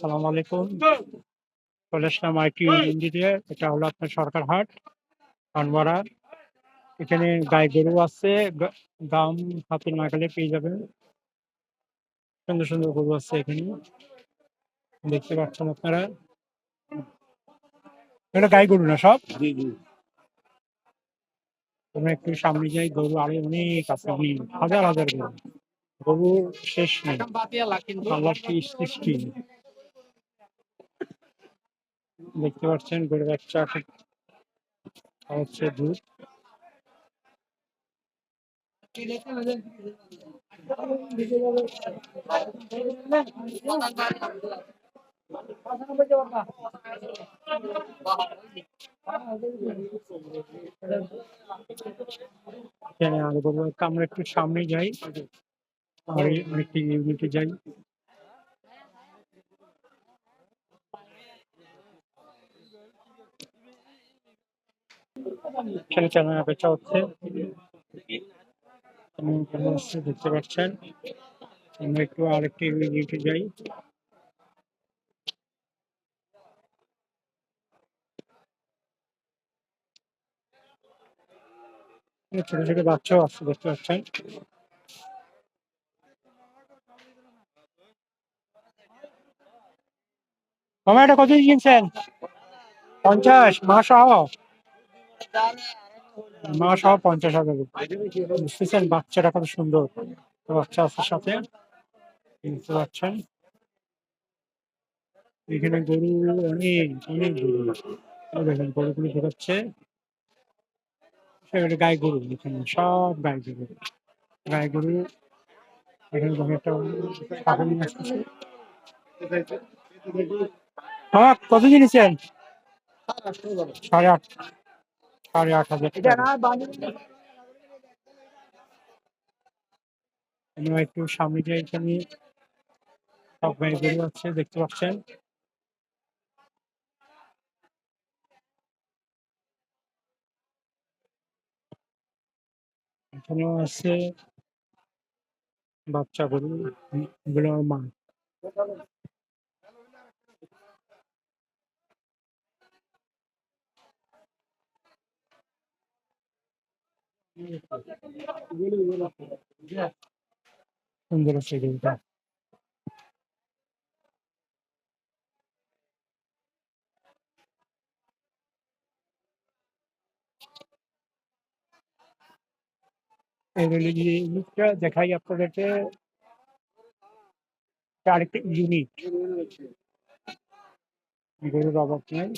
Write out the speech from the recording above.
সালাম আলাইকুম। চলে আসলাম আইটি ইঞ্জিনিয়ারে এটা হলো আপনার সরকার হাট কানবাড়া এখানে গাই গরু আছে দাম হাতে নাগালে পেয়ে যাবেন। সুন্দর সুন্দর গরু আছে এখানে। দেখতে পাচ্ছেন আপনারা। এটা গাই গরু না সব? আমরা একটু সামনে যাই গরু আরও অনেক আছে অনেক হাজার হাজার গরু। গরুর শেষ নেই। আল্লাহর কি সৃষ্টি। দেখতে পাচ্ছেন গরু বাচ্চা হচ্ছে দুধ। গরু একটা একটু সামনে যাই, আর এই আরেকটি ইউনিটে যাই। এখানে কেনা বেচা হচ্ছে। দেখতে পাচ্ছেন। আমরা একটু আরেকটি ইউনিটে যাই। ছোট ছোট বাচ্চাও আছে দেখতে পাচ্ছেন। মামা, এটা কত কিনছেন? পঞ্চাশ, মা সহ। মা সহ পঞ্চাশ হাজার বুঝতেছেন? বাচ্চাটা কত সুন্দর। বাচ্চা আছে সাথে। দেখতে পাচ্ছেন? এখানে গরু অনেক অনেক গরু দেখেন গরুগুলো ঢুকাচ্ছে সেগুলো গাই গরু, এখানে সব গাই গরু। গাই গরু, এখানে একটা মামা কত কিনেছেন? সাড়ে আট সাড়ে আট হাজার একটু সামনে যাই এখানে সব আছে দেখতে পাচ্ছেন। এখানেও আছে বাচ্চা গরু এগুলো আমার মা। সুন্দর আছে গরুটা এগুলো যে ইউনিটটা দেখাই আপনাদেরকে এটা আরেকটা ইউনিট গরুর অভাব নাই